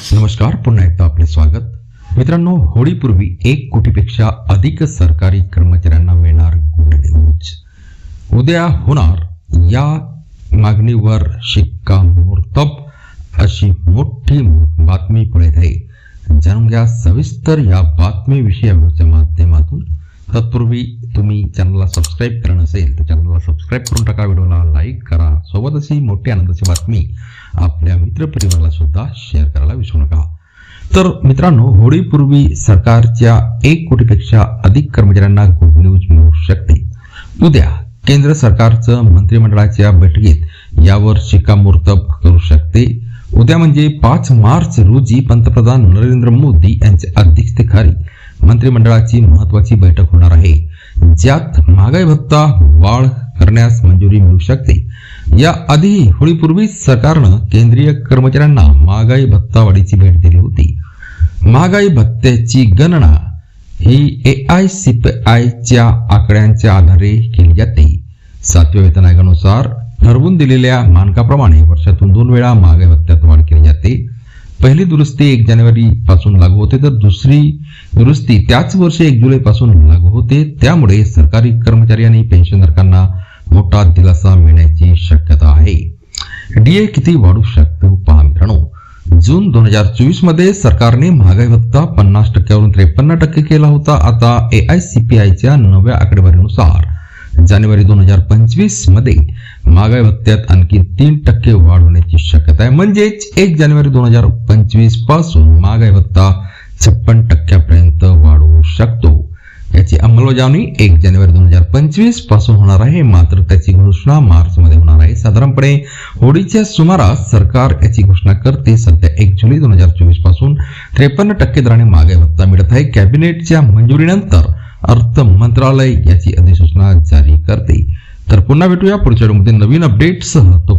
नमस्कार पुन्हा एकदा आपले स्वागत. मित्रांनो होळीपूर्वी एक कोटीपेक्षा अधिक सरकारी कर्मचाऱ्यांना मिळणार गुड न्यूज. उद्या होणार या मागणीवर शिक्कामोर्तब अशी मोठी बातमी पुढे आहे जाणून घ्या सविस्तर या बातमीविषयी आमच्या माध्यमातून. तत्पूर्वी तुम्ही चॅनलला सबस्क्राईब करणं असेल तर चॅनलला सबस्क्राईब करून टाका. व्हिडिओला लाईक करा. सोबत अशी मोठी आनंदाची बातमी आपल्या मित्रपरिवाराला सुद्धा शेअर करायला विसरू नका. तर मित्रांनो होळीपूर्वी सरकारच्या एक कोटीपेक्षा अधिक कर्मचाऱ्यांना गुड न्यूज मिळू शकते. उद्या केंद्र सरकारचं मंत्रिमंडळाच्या बैठकीत यावर शिक्कामोर्तब करू शकते. उद्या म्हणजे पाच मार्च रोजी पंतप्रधान नरेंद्र मोदी यांच्या अध्यक्षतेखाली मंत्रिमंडळाची महत्वाची बैठक होणार आहे. ज्यात महागाई भत्ता वाढ करण्यास मंजुरी मिळू शकते. या आधी होळीपूर्वीच सरकारनं केंद्रीय कर्मचाऱ्यांना महागाई भत्ता वाढीची भेट दिली होती. महागाई भत्त्याची गणना ही ए आय सी पी आयच्या आकड्यांच्या आधारे केली जाते. सातव्या वेतन आयोगानुसार ठरवून दिलेल्या मानकाप्रमाणे वर्षातून दोन वेळा महागाई भत्त्यात वाढ केली जाते. पहिली दुरुस्ती एक जानेवारी पासून लागू होते तर दुसरी दुरुस्ती त्याच वर्षी एक जुलै पासून लागू होते. त्यामुळे सरकारी कर्मचारी आणि पेन्शनधारकांना मोठा दिलासा मिळण्याची शक्यता आहे. डीए किती वाढू शकतो पहा मित्रांनो. जून दोन हजार चोवीसमध्ये सरकारने महागाई भत्ता पन्नास टक्क्यावरून त्रेपन्न टक्के केला होता. आता ए आय सी पी आयच्या नव्या आकडेवारीनुसार जानेवारी दोन हजार पंचवीसमध्ये महागाई भत्त्यात आणखी तीन टक्के वाढ होण्याची शक्यता आहे. म्हणजेच एक जानेवारी दोन हजार पंचवीसपासून महागाई भत्ता छप्पन टक्क्यापर्यंत वाढू शकतो. अंमलबजावणी एक जानेवारी दोन हजार पंचवीसपासून होणार आहे मात्र त्याची घोषणा मार्च मध्ये होणार आहे. साधारणपणे होळीच्या सुमारास सरकार याची घोषणा करते. सध्या एक जुलै दोन हजार चोवीसपासून त्रेपन्न टक्के दराने मागे भत्ता मिळत आहे. कॅबिनेटच्या मंजुरीनंतर अर्थ मंत्रालय याची अधिसूचना जारी करते. तर पुन्हा भेटूया पुढच्या व्हिडिओमध्ये नवीन अपडेटसह तो